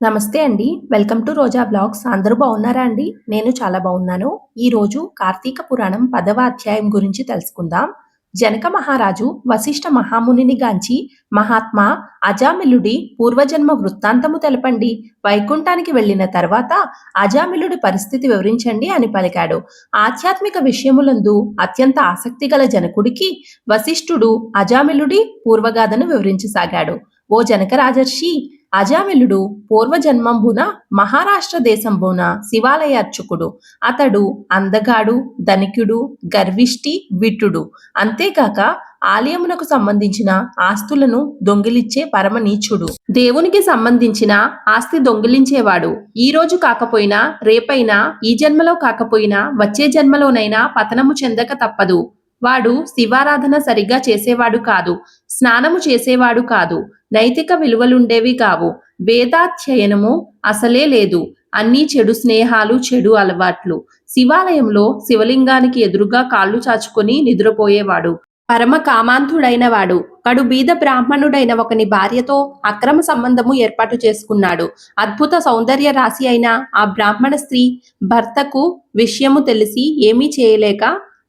నమస్తే అండి. Welcome to Roja blogs. అందరూ బాగున్నారా అండి? నేను చాలా బాగున్నాను. ఈ రోజు కార్తీక పురాణం పదవ అధ్యాయం గురించి తెలుసుకుందాం. జనక మహారాజు వశిష్ఠ మహామునిని గాంచి మహాత్మా అజామిలుడి పూర్వజన్మ వృత్తాంతము తెలపండి. వైకుంఠానికి వెళ్ళిన తర్వాత అజామిలుడి పరిస్థితి వివరించండి అని పలికాడు. ఆధ్యాత్మిక విషయములందు అత్యంత ఆసక్తి గల జనకుడికి వశిష్ఠుడు అజామిలుడి పూర్వగాథను వివరించసాగాడు. ఓ జనక రాజర్షి అజామిలుడు పూర్వజన్మంబున మహారాష్ట్ర దేశంబున శివాలయ అర్చకుడు. అతడు అందగాడు ధనికుడు గర్విష్టి విట్టుడు అంతేకాక ఆలయమునకు సంబంధించిన ఆస్తులను దొంగిలిచ్చే పరమ నీచుడు దేవునికి సంబంధించిన ఆస్తి దొంగిలించేవాడు. ఈ రోజు కాకపోయినా రేపైనా ఈ జన్మలో కాకపోయినా వచ్చే జన్మలోనైనా పతనము చెందక తప్పదు. వాడు శివారాధన సరిగ్గా చేసేవాడు కాదు స్నానము చేసేవాడు కాదు నైతిక విలువలుండేవి కావు వేదాధ్యయనము అసలే లేదు అన్ని చెడు స్నేహాలు చెడు అలవాట్లు. శివాలయంలో శివలింగానికి ఎదురుగా కాళ్ళు చాచుకొని నిద్రపోయేవాడు. పరమ కామాంతుడైన వాడు కడు బీద బ్రాహ్మణుడైన ఒకని భార్యతో అక్రమ సంబంధము ఏర్పాటు చేసుకున్నాడు. అద్భుత సౌందర్య రాశి అయిన ఆ బ్రాహ్మణ స్త్రీ భర్తకు విషయము తెలిసి ఏమీ చేయలేక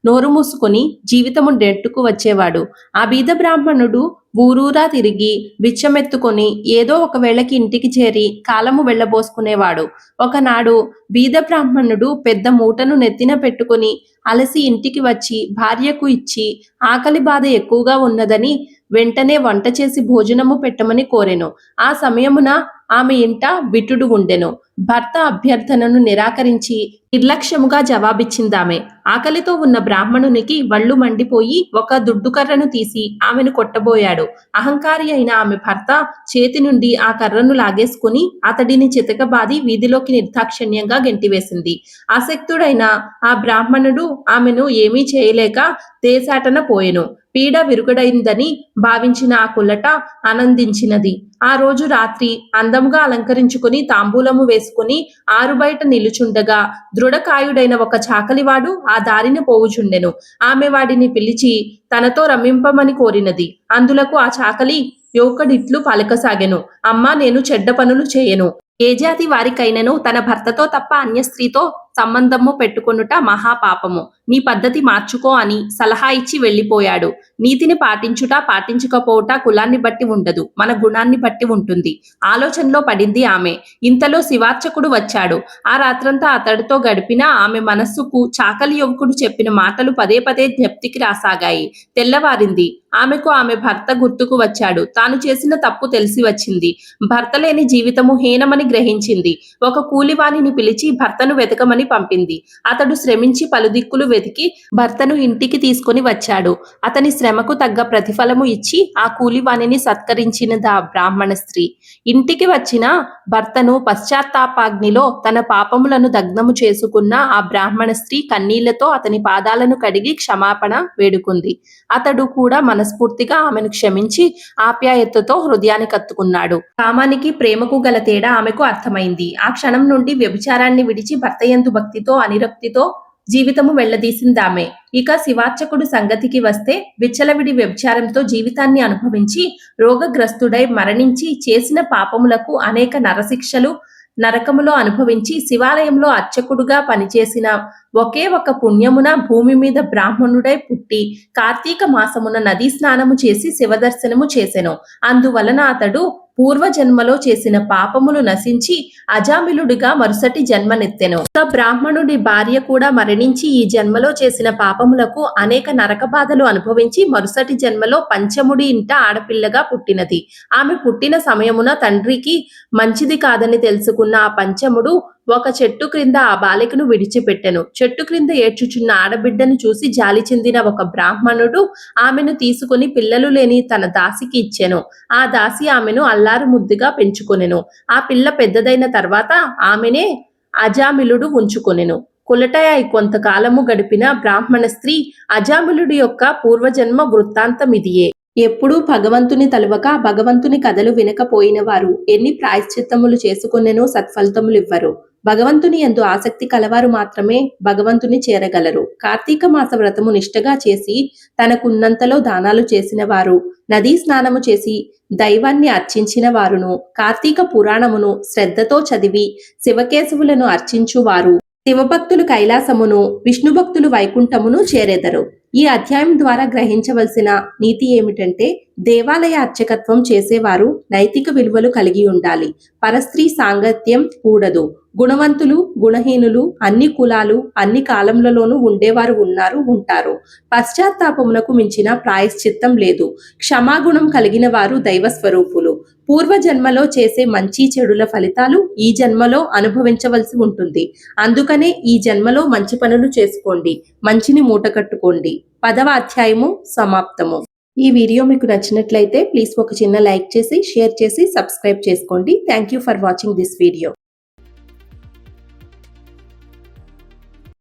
నోరు మూసుకొని జీవితము నెట్టుకు వచ్చేవాడు. ఆ బీద బ్రాహ్మణుడు ఊరూరా తిరిగి బిచ్చమెత్తుకొని ఏదో ఒక వేళకి ఇంటికి చేరి కాలము వెళ్ళబోసుకునేవాడు. ఒకనాడు బీద బ్రాహ్మణుడు పెద్ద మూటను నెత్తిన పెట్టుకుని అలసి ఇంటికి వచ్చి భార్యకు ఇచ్చి ఆకలి బాధ ఎక్కువగా ఉన్నదని వెంటనే వంట చేసి భోజనము పెట్టమని కోరెను. ఆ సమయమున ఆమె ఇంట విటుడు ఉండెను భర్త అభ్యర్థనను నిరాకరించి నిర్లక్ష్యముగా జవాబిచ్చిందామె. ఆకలితో ఉన్న బ్రాహ్మణునికి వళ్ళు మండిపోయి ఒక దుడ్డుకర్రను తీసి ఆమెను కొట్టబోయాడు. అహంకారి అయిన ఆమె భర్త చేతి నుండి ఆ కర్రను లాగేసుకుని అతడిని చితకబాది వీధిలోకి నిర్దాక్షిణ్యంగా గెంటివేసింది. ఆసక్తుడైన ఆ బ్రాహ్మణుడు ఆమెను ఏమీ చేయలేక దేశాటన పోయెను. పీడ విరుగుడైందని భావించిన ఆ కుల్లట ఆనందించినది. ఆ రోజు రాత్రి అందముగా అలంకరించుకుని తాంబూలము వేసుకుని ఆరుబయట నిలుచుండగా దృఢకాయుడైన ఒక చాకలివాడు ఆ దారిన పోవుచుండెను. ఆమె వాడిని పిలిచి తనతో రమింపమని కోరినది. అందులకు ఆ చాకలి యువకుడిట్లు పలకసాగెను. అమ్మా నేను చెడ్డ పనులు చేయను. ఏ జాతి వారికైనను తన భర్తతో తప్ప అన్య స్త్రీతో సంబంధము పెట్టుకొనుట మహాపాపము. నీ పద్ధతి మార్చుకో అని సలహా ఇచ్చి వెళ్ళిపోయాడు. నీతిని పాటించుట పాటించకపోవుట కులాన్ని బట్టి ఉండదు మన గుణాన్ని బట్టి ఉంటుంది. ఆలోచనలో పడింది ఆమె. ఇంతలో శివార్చకుడు వచ్చాడు. ఆ రాత్రంతా అతడితో గడిపిన ఆమె మనస్సుకు చాకలి యువకుడు చెప్పిన మాటలు పదే పదే జ్ఞప్తికి రాసాగాయి. తెల్లవారింది. ఆమెకు ఆమె భర్త గుర్తుకు వచ్చాడు. తాను చేసిన తప్పు తెలిసి వచ్చింది. భర్త లేని జీవితము హీనమని గ్రహించింది. ఒక కూలివాణిని పిలిచి భర్తను వెతకమని పంపింది. అతడు శ్రమించి పలుదిక్కులు వెతికి భర్తను ఇంటికి తీసుకుని వచ్చాడు. అతని శ్రమకు తగ్గ ప్రతిఫలము ఇచ్చి ఆ కూలివాణిని సత్కరించిన దా బ్రాహ్మణ స్త్రీ. ఇంటికి వచ్చిన భర్తను పశ్చాత్తాపాగ్నిలో తన పాపములను దగ్నము చేసుకున్న ఆ బ్రాహ్మణ స్త్రీ కన్నీళ్ళతో అతని పాదాలను కడిగి క్షమాపణ వేడుకుంది. అతడు కూడా మనస్ఫూర్తిగా ఆమెను క్షమించి ఆప్యాయతతో హృదయాన్ని కత్తుకున్నాడు. కామానికి ప్రేమకు గల తేడా ఆమెకు అర్థమైంది. ఆ క్షణం నుండి వ్యభిచారాన్ని విడిచి భర్త యందు భక్తితో అనిరక్తితో జీవితము వెళ్ళదీసిందామె. ఇక శివార్చకుడు సంగతికి వస్తే విచ్చలవిడి వ్యభిచారంతో జీవితాన్ని అనుభవించి రోగగ్రస్తుడై మరణించి చేసిన పాపములకు అనేక నరశిక్షలు నరకములో అనుభవించి శివాలయంలో అర్చకుడుగా పనిచేసిన ఒకే ఒక పుణ్యమున భూమి మీద బ్రాహ్మణుడై పుట్టి కార్తీక మాసమున నదీ స్నానము చేసి శివదర్శనము చేసెను. అందువలన అతడు పూర్వజన్మలో చేసిన పాపములు నశించి అజామిలుడిగా మరుసటి జన్మనెత్తెను. ఒక బ్రాహ్మణుడి భార్య కూడా మరణించి ఈ జన్మలో చేసిన పాపములకు అనేక నరక బాధలు అనుభవించి మరుసటి జన్మలో పంచముడి ఇంట ఆడపిల్లగా పుట్టినది. ఆమె పుట్టిన సమయమున తండ్రికి మంచిది కాదని తెలుసుకున్న ఆ పంచముడు ఒక చెట్టు క్రింద ఆ బాలికను విడిచిపెట్టెను. చెట్టు క్రింద ఏడ్చుచున్న ఆడబిడ్డను చూసి జాలి చెందిన ఒక బ్రాహ్మణుడు ఆమెను తీసుకుని పిల్లలు లేని తన దాసికి ఇచ్చెను. ఆ దాసి ఆమెను అల్లారు ముద్దుగా పెంచుకొనెను. ఆ పిల్ల పెద్దదైన తర్వాత ఆమెనే అజామిలుడు ఉంచుకొనెను. కులటయాయి కొంతకాలము గడిపిన బ్రాహ్మణ స్త్రీ అజామిలుడి యొక్క పూర్వజన్మ వృత్తాంతం ఇదియే ఎప్పుడూ భగవంతుని తలువక భగవంతుని కథలు వినకపోయిన వారు ఎన్ని ప్రాయశ్చిత్తములు చేసుకునేనో సత్ఫలితములు ఇవ్వరు భగవంతుని ఎందు ఆసక్తి కలవారు మాత్రమే భగవంతుని చేరగలరు. కార్తీక మాస వ్రతము నిష్టగా చేసి తనకున్నంతలో దానాలు చేసిన వారు నదీ స్నానము చేసి దైవాన్ని అర్చించిన వారును కార్తీక పురాణమును శ్రద్ధతో చదివి శివకేశవులను అర్చించువారు. శివభక్తులు కైలాసమును విష్ణు భక్తులు వైకుంఠమును చేరెదరు. ఈ అధ్యాయం ద్వారా గ్రహించవలసిన నీతి ఏమిటంటే దేవాలయ అర్చకత్వం చేసేవారు నైతిక విలువలు కలిగి ఉండాలి. పరస్త్రీ సాంగత్యం కూడదు. గుణవంతులు గుణహీనులు అన్ని కులాలు అన్ని కాలములలోనూ ఉండేవారు ఉన్నారు ఉంటారు. పశ్చాత్తాపమునకు మించిన ప్రాయశ్చిత్తం లేదు. క్షమాగుణం కలిగిన వారు దైవ స్వరూపులు పూర్వ జన్మలో చేసే మంచి చెడుల ఫలితాలు ఈ జన్మలో అనుభవించవలసి ఉంటుంది. అందుకనే ఈ జన్మలో మంచి పనులు చేసుకోండి. మంచిని మూటకట్టుకోండి పదవ అధ్యాయము సమాప్తము. ఈ వీడియో మీకు నచ్చినట్లయితే ప్లీజ్ ఒక చిన్న లైక్ చేసి షేర్ చేసి సబ్స్క్రైబ్ చేసుకోండి. Thank you for watching this video